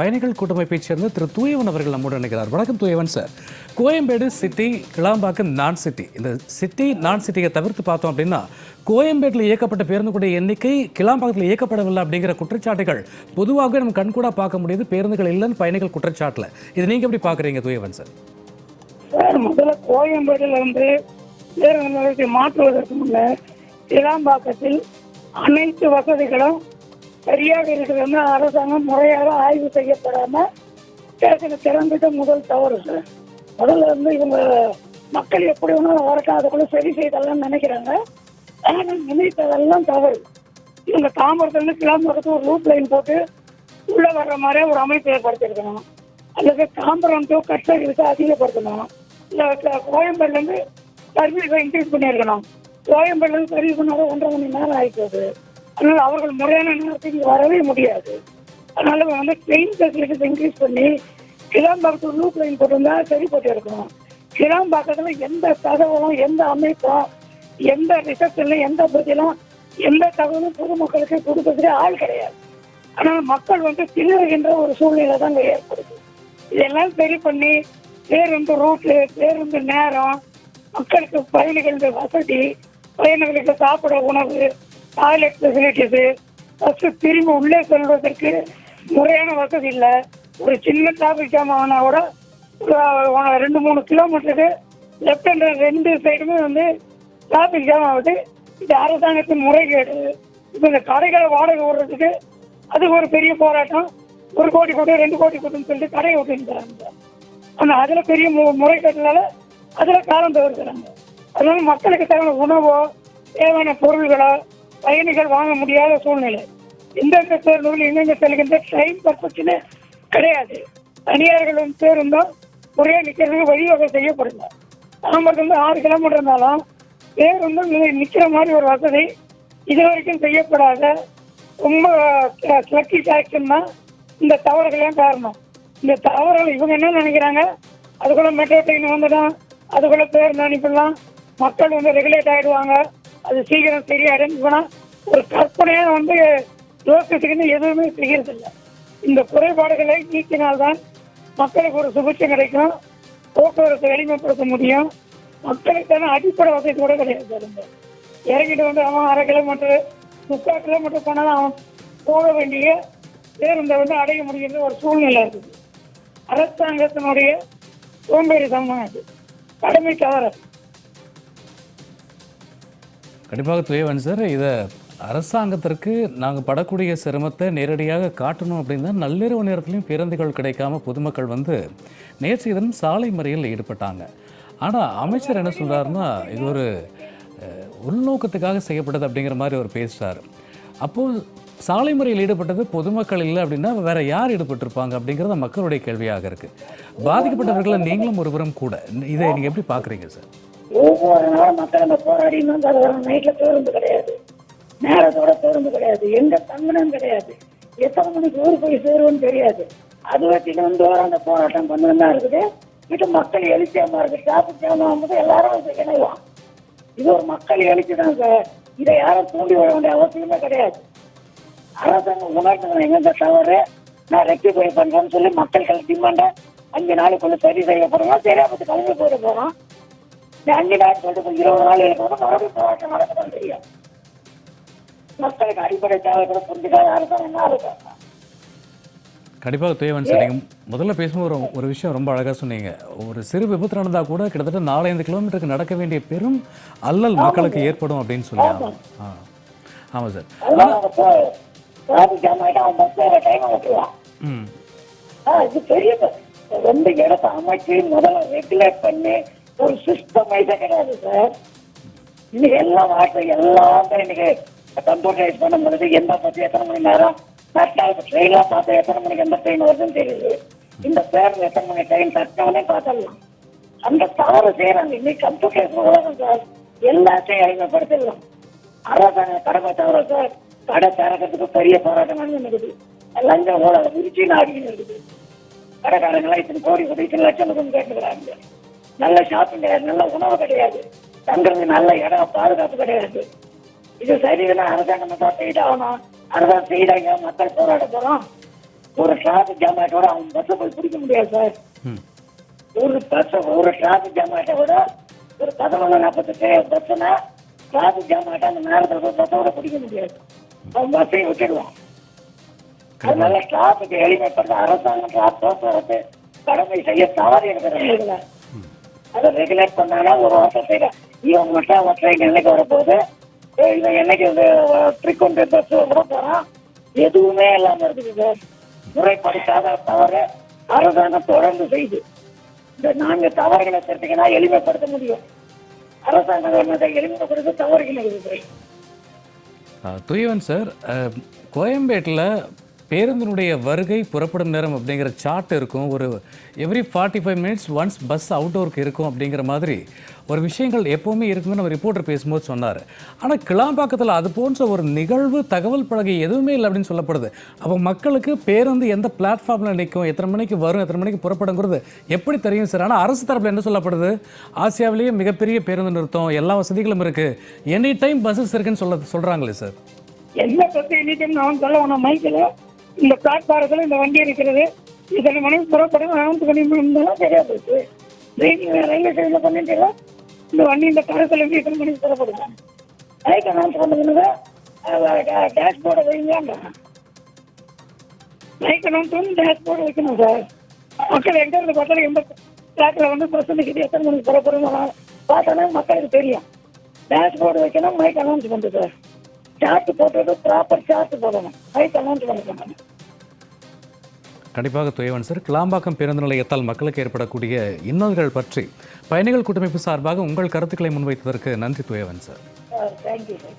பயணிகள் கூட்டமைப்பைச் சேர்ந்த திரு தூயவன் அவர்கள் நம்முடன் நினைக்கிறார் வணக்கம் தூயவன் சார். கோயம்பேடு சிட்டி கிளாம்பாக்கம் நான் சிட்டி இந்த சிட்டி நான் சிட்டியை தவிர்த்து பார்த்தோம் அப்படின்னா கோயம்பேட்டில் இயக்கப்பட்ட பேருந்துகளுடைய எண்ணிக்கை கிளாம்பாக்கத்தில் இயக்கப்படவில்லை அப்படிங்கிற குற்றச்சாட்டுகள் பொதுவாக நம்ம கண்கூடாக பார்க்க முடியுது. பேருந்துகள் இல்லைன்னு பயணிகள் குற்றச்சாட்டில். இது நீங்கள் எப்படி பார்க்குறீங்க தூயவன் சார்? சார் முதல்ல கோயம்பேடுல வந்து பேருந்து நிலையத்தை மாற்றுவதற்கு முன்னே கிளாம்பாக்கத்தில் அனைத்து வசதிகளும் சரியாக இருக்கிறதுன்னு அரசாங்கம் முறையாக ஆய்வு செய்யப்படாம ஸ்டேஷனை திறந்துட்டு முதல் தவறு சார். முதல்ல வந்து இவங்க மக்கள் எப்படி வேணாலும் வரட்டும் அதுக்குள்ள சரி செய்தெல்லாம் நினைக்கிறாங்க. ஆனால் நினைத்ததெல்லாம் தவறு. இவங்க தாமரத்துலேருந்து கிளம்புறதுக்கு ஒரு ரூட் லைன் போட்டு உள்ளே வர்ற மாதிரியே ஒரு அமைப்பு ஏற்படுத்தியிருக்கணும். அல்லது தாம்பரம் டு கட்சகிரிக்கு அதிகப்படுத்தணும். இல்லை கோயம்பேடுலேருந்து சர்வீஸை இன்க்ரீஸ் பண்ணியிருக்கணும். கோயம்பேடுலேருந்து சர்வீஸ் பண்ணாத ஒன்றரை மணி நேரம் ஆகிப்போகுது அதனால அவர்கள் முறையான நேரத்துக்கு வரவே முடியாது. அதனால வந்து ட்ரெயின் ஃபெசிலிட்டிஸ் இன்க்ரீஸ் பண்ணி கிளாம்பாக்கத்தில் லூப் லைன் போட்டிருந்தா சரி போட்டு இருக்கணும் கிளாம்பாக்கத்தில் எந்த தகவலும் எந்த அமைப்பும் எந்த ரிசப்ஷன்லையும் எந்த பதிலும் எந்த தகவலும் பொதுமக்களுக்கு கொடுக்கறதுக்கு ஆள் கிடையாது. ஆனால் மக்கள் வந்து திணறுகின்ற ஒரு சூழ்நிலை தான் ஏற்படுது. இதெல்லாம் சரி பண்ணி பேருந்து ரூட்டு பேருந்து நேரம் மக்களுக்கு பயணிகளுடைய வசதி பயணிகளுக்கு சாப்பிட உணவு டாய்லெட் ஃபெசிலிட்டிஸு பஸ் திரும்பி உள்ளே செல்வதற்கு முறையான வசதி இல்லை. ஒரு சின்ன டிராஃபிக் ஜாம் ஆனால் கூட ஒரு, ரெண்டு மூணு கிலோமீட்டருக்கு லெஃப்ட் ஹேண்ட் ரெண்டு சைடுமே வந்து டிராஃபிக் ஜாம் ஆகுது. இது அரசாங்கத்தின் முறைகேடு. இப்போ இந்த கடைகளை வாடகை விடுறதுக்கு அது ஒரு பெரிய போராட்டம். ஒரு கோடி கொடு ரெண்டு கோடி கொடுன்னு சொல்லிட்டு கடையை விட்டுருந்தாங்க ஆனால் அதில் பெரிய மு முறைகேட்டினால அதில் காலம் தவிர்க்கிறாங்க அதனால மக்களுக்கு தேவையான உணவோ தேவையான பொருள்களோ பயணிகள் வாங்க முடியாத சூழ்நிலை. எந்தெந்த பேருந்துகள் எங்கெங்க செல்கின்ற ட்ரெயின் பர்பஸ்ன்னு கிடையாது. தனியார்களும் பேருந்தும் ஒரே நிற்கிறதுக்கு வழிவகை செய்யப்படுங்க வந்து ஆறு கிலோமீட்டர் இருந்தாலும் பேருந்தும் நிற்கிற மாதிரி ஒரு வசதி இது வரைக்கும் செய்யப்படாத ரொம்ப கிளக்கி ஆக்ஷன் தான் இந்த தவறுகளையும் காரணம். இந்த தவறுகள் இவங்க என்ன நினைக்கிறாங்க? அதுக்குள்ள மெட்ரோ ட்ரெயின் வந்துடும் அதுக்குள்ள பேருந்து அனுப்பிடலாம். மக்கள் வந்து ரெகுலேட் ஆயிடுவாங்க. அது சீக்கிரம் சரியாயிடும் இவனா ஒரு கற்பனையாக வந்து யோசிச்சுக்கின்னு எதுவுமே செய்யறதில்லை. இந்த குறைபாடுகளை நீக்கினால்தான் மக்களுக்கு ஒரு சுபிட்சம் கிடைக்கும். போக்குவரத்தை எளிமைப்படுத்த முடியும். மக்களுக்கான அடிப்படை வசதி கூட கிடையாது இறங்கிட்டு வந்து அவன் அரை கிலோமீட்டர் முக்கால் கிலோமீட்டர் போனாலும் அவன் போக வேண்டிய பேருந்தை வந்து அடைய முடியுன்ற ஒரு சூழ்நிலை இருக்குது. அரசாங்கத்தினுடைய சோம்பேறித்தனம் இது கடமை தவறு கண்டிப்பாக துயவன் சார் இதை அரசாங்கத்திற்கு நாங்கள் படக்கூடிய சிரமத்தை நேரடியாக காட்டணும் அப்படின்னா நள்ளிரவு நேரத்துலையும் பேருந்துகள் கிடைக்காம பொதுமக்கள் வந்து நேற்று தினம் சாலை மறியலில் ஈடுபட்டாங்க. ஆனால் அமைச்சர் என்ன சொல்கிறாருன்னா இது ஒரு உள்நோக்கத்துக்காக செய்யப்பட்டது அப்படிங்கிற மாதிரி அவர் பேசுகிறார் அப்போது சாலை முறையில் ஈடுபட்டது பொதுமக்கள் இல்லை அப்படின்னா வேற யார் ஈடுபட்டிருப்பாங்க அப்படிங்கிறது மக்களுடைய கேள்வியாக இருக்குது பாதிக்கப்பட்டவர்களை நீங்களும் ஒருவரும் கூட இதை நீங்கள் எப்படி பார்க்குறீங்க சார்? ஒவ்வொரு நாளும் மக்கள் அந்த போராடி வந்து நைட்ல பேருந்து கிடையாது. நேரத்தோட பேருந்து கிடையாது. எங்க தங்கணும் கிடையாது. எத்தனை மணிக்கு ஊர் போய் சேருவோம்னு தெரியாது. அது வச்சுட்டு வந்து அந்த போராட்டம் பண்ணு தான் இருக்குது. இது மக்கள் எழுச்சியமா இருக்கு டிராபிக் ஜாம் ஆகும்போது எல்லாரும் வந்து இது ஒரு மக்கள் எழுச்சி தான் சார். இதை யாரும் தூண்டி விட வேண்டிய அவசியமே கிடையாது. அரசாங்கம் உணர்ந்து எங்க தவறு? நான் ரெக்டிஃபை பண்றேன்னு சொல்லி மக்கள்கள் டிமாண்ட அஞ்சு நாளைக்குள்ள சரி செய்யப்படுறோம் சரியா பத்து கிளம்பி போயிட்டு போறோம். இந்த அஞ்சு நாள் சொல்லிட்டு போய் இருபது நாள் இருக்கணும் மறுபடியும் போராட்டம் நடக்கதான் தெரியும் மக்களுக்கு அடிப்படை தேவைகளை புரிஞ்சுக்காத அரசாங்கம் என்ன அரசாங்கம் கண்டிப்பாக தேவன் சார் நீங்கள் முதல்ல பேசும்போது ஒரு ஒரு விஷயம் ரொம்ப அழகாக சொன்னீங்க. ஒரு சிறு விபத்து நடந்தால் கூட கிட்டத்தட்ட நாலஞ்சு கிலோமீட்டருக்கு நடக்க வேண்டிய பெரும் அல்லல் மக்களுக்கு ஏற்படும் அப்படின்னு சொல்லி. ஆமாம் ஆ. ஆமாம் சார். அதனால அவங்க போ டிராபிக் ஜாம் ஆகிட்டு அவன் பஸ் டைம் ஓட்டுவான் ம். ஆ, இது பெரிய ப- ரெண்டு இடத்த அமைச்சு முதல்ல ரெகுலேட் பண்ணி ஒரு சிஸ்டம் கிடையாது சார் இன்னைக்கு எல்லாம் வாட்டும் எல்லாம் இன்னைக்கு கம்ப்யூட்டரைஸ் பண்ண முடியுது எந்த பத்தி எத்தனை மணி நேரம்? ட்ரெயின்லாம் பார்த்தா எத்தனை மணிக்கு எந்த ட்ரெயின் வருதுன்னு தெரியுது. இந்த பேருந்து எத்தனை மணி ட்ரெயின் தட்டவனே பார்த்தலாம் அந்த தவறு செய்யறாங்க. இன்னைக்கு கம்ப்யூட்டரைஸ் உலகம் சார் எல்லாத்தையும் அடிமைப்படுத்திடலாம் அரசாங்க கடமை தவிர சார் கடை திறக்கிறதுக்கு பெரிய போராட்டம் நடக்குது. லஞ்சம் ஊழல விரிச்சு நாடின்னு இருக்குது. கடைக்காரங்களாம் இத்தனை கோடி கோடி இத்தனை லட்சம் கேட்டுக்கிறாங்க. நல்ல ஷாப்பிங் கிடையாது நல்ல உணவு கிடையாது. தங்குறது நல்ல இடம் பாதுகாப்பு கிடையாது. இது சரியில்லை அரசாங்கம் தான் செய்தாகணும். அரசாங்கம் செய்தாங்க மக்கள் போராட போறோம். ஒரு டிராஃபிக் ஜாம் ஆகிட்டோட அவங்க பஸ்ஸை போய் பிடிக்க முடியாது சார். ஒரு பஸ் ஒரு டிராஃபிக் ஜாம் ஆகிட்ட விட ஒரு பதினொன்று நாற்பத்தெட்டு பஸ்ஸுனா டிராஃபிக் ஜாம் ஆகிட்ட அந்த நேரத்தில் போய் பஸ்ஸை விட பிடிக்க முடியாது. அவன் பஸ்ஸையும் விட்டுடுவான் அதனால டிராஃபிக் எளிமைப்படுத்த அரசாங்கம் டிராஃபிக் போக்குவரத்து கடமை செய்ய தவறி இருக்கிற அதை ரெகுலேட் பண்ணாலும் ஒரு வருஷத்துக்கு இவங்க மட்டும் அவன் ட்ரெயின் என்னைக்கு வரப்போகுது? ஏய், இவன் என்னைக்கு வந்து ஃப்ரீக்வெண்ட் பஸ் விட போறான்? எதுவுமே இல்லாம இருக்குது. சார் முறைப்படுத்தாத தவறு அரசாங்கம் தொடர்ந்து செய்யுது. இந்த நான்கு தவறுகளை சேர்த்தீங்கன்னா எளிமைப்படுத்த முடியும். அரசாங்கம் என்னதை எளிமைப்படுத்த தவறுகள் இருக்குது. ஆ, துயவன் சார் கோயம்பேட்டில் பேருந்தினுடைய வருகை புறப்படும் நேரம் அப்படிங்கிற சார்ட் இருக்கும். ஒரு every forty five minutes once bus அவுட்டோருக்கு இருக்கும் அப்படிங்கிற மாதிரி ஒரு விஷயங்கள் எப்போவுமே இருக்குன்னு நம்ம ரிப்போர்ட்டர் பேசும்போது சொன்னார். ஆனால் கிளாம்பாக்கத்தில் அது போன்ற ஒரு நிகழ்வு தகவல் பலகை எதுவுமே இல்லை அப்படின்னு சொல்லப்படுது. அப்போ மக்களுக்கு பேருந்து எந்த பிளாட்ஃபார்மில் நிற்கும் எத்தனை மணிக்கு வரும் எத்தனை மணிக்கு புறப்படுங்கிறது எப்படி தெரியும் சார்? ஆனால் அரசு தரப்பில் என்ன சொல்லப்படுது? ஆசியாவிலேயே மிகப்பெரிய பேருந்து நிறுத்தம் எல்லா வசதிகளும் இருக்குது எனி டைம் பஸ்ஸஸ் இருக்குன்னு சொல்ல சொல்கிறாங்களே சார். என்ன பத்தி எனி டைம் நான் சொல்ல மைக்கில் இந்த பிளாட்பாரத்தில் இந்த வண்டி இருக்கிறது. இத்தனை மணிக்கு புறப்படும் அனௌன்ஸ் பண்ணி இருந்தாலும் சரியா போச்சு ட்ரெயின் ரயில்வே ஸ்டேஷனில் பண்ணிட்டு இந்த வண்டி இந்த கரத்தில் இருந்து இத்தனை மணிக்கு புறப்படுது. மைக் அனௌன்ஸ் பண்ணுங்க டேஷ்போர்டை வைங்க மைக் அனௌன்ஸ் பண்ணி டேஷ்போர்டு வைக்கணும் சார் மக்கள் எங்க இருந்து பார்த்தாலும் எந்த ட்ராக்ல வந்து பஸ் நிற்கிது எத்தனை மணிக்கு புறப்படும் பார்த்தோன்னா மக்களுக்கு தெரியும். டேஷ்போர்டு வைக்கணும் மைக் அனௌன்ஸ் பண்ணுறது சார் சார்ட் போட்டது ப்ராப்பர் சார்ட் போடணும். மைக் அனௌன்ஸ் பண்ணிக்கணும் கண்டிப்பாக துயவன் சார் கிளாம்பாக்கம் பேருந்து நிலையத்தால் மக்களுக்கு ஏற்படக்கூடிய இன்னல்கள் பற்றி பயணிகள் கூட்டமைப்பு சார்பாக உங்கள் கருத்துக்களை முன்வைத்ததற்கு நன்றி துயவன் சார். Thank you sir